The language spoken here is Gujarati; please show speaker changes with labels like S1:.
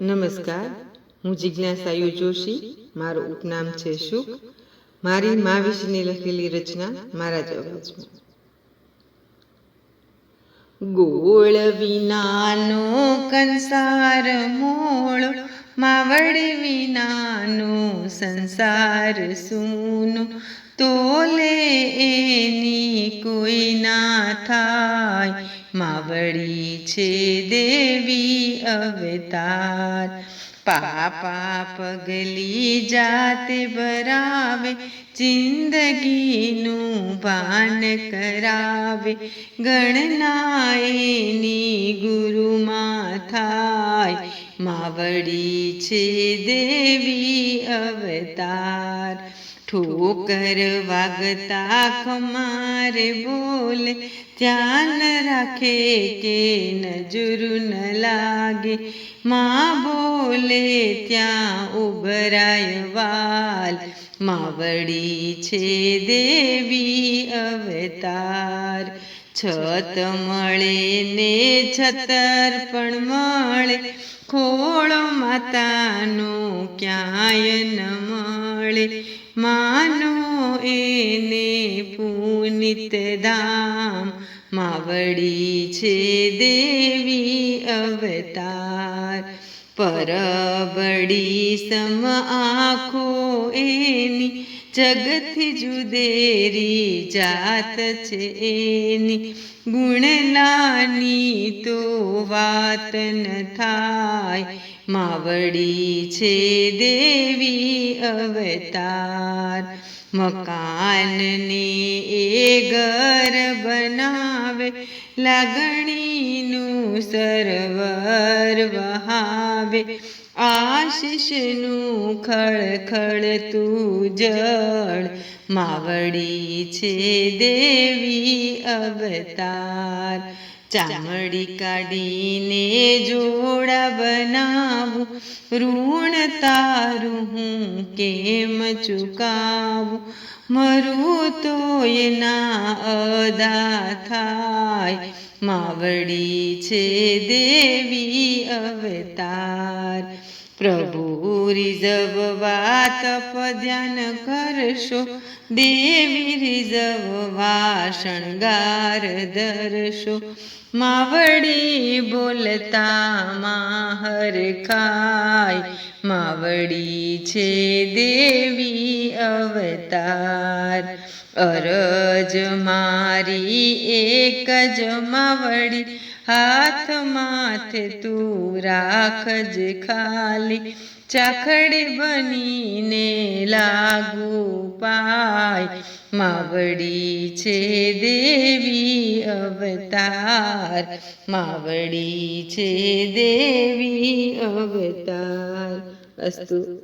S1: નમસ્કાર, હું જિજ્ઞાસા યુ જોશી, મારું ઉપનામ છે સુખ મારી મા વિશેની લખેલી રચના મારા જ અવાજમાં. ગોળ વિનાનો કંસાર મોળો માવડ વિનાનો સંસાર સૂનો. તોલે એની કોઈ ના થાય માવડી છે દેવી અવતાર. પાપા પગલી જાતે ભરાવે, જિંદગીનું ભાન કરાવે. ગણના એની ગુરુમાં થાય માવડી છે દેવી અવતાર. ઠોકર વાગતા ખમારે બોલે, ધ્યાન રાખે કે નજર ન લાગે. માં બોલે ત્યાં ઉભરાય વાલ, માવડી છે દેવી અવતાર. છત મળે, ને છતર પણ મળે. ખોળો માતાનો ક્યાંય ન મળે. માનો એને પુનિત ધામ. માવડી છે દેવી અવતાર. પરબડી સમ આખો એની જગતથી જુદેરી જાત છે એની ગુણલાની તો વાત ન થાય માવડી છે દેવી અવતાર મકાનને એ ઘર બનાવે લાગણીનું સરવર વહાવે. આશીષનું ખળખળતું જળ. માવડી છે દેવી અવતાર. ચામડી કાઢીને જોડા બનાવું. ઋણ તારું હું કેમ ચુકાવું? મરું તો એના અદા થાય. માવડી છે દેવી અવતાર પ્રભુ રિઝવવા તપ ધ્યાન કરશો દેવી રિઝવવા શણગાર ધરશો માવડી બોલતા માહર ખાય માવડી છે દેવી અવતાર અરજ મારી એક જ માવડી હાથ માથે તું રાખજ ખાલી, ચાખડી બનીને લાગુ પાય. માવડી છે દેવી અવતાર, માવડી છે દેવી અવતાર. અસ્તુ.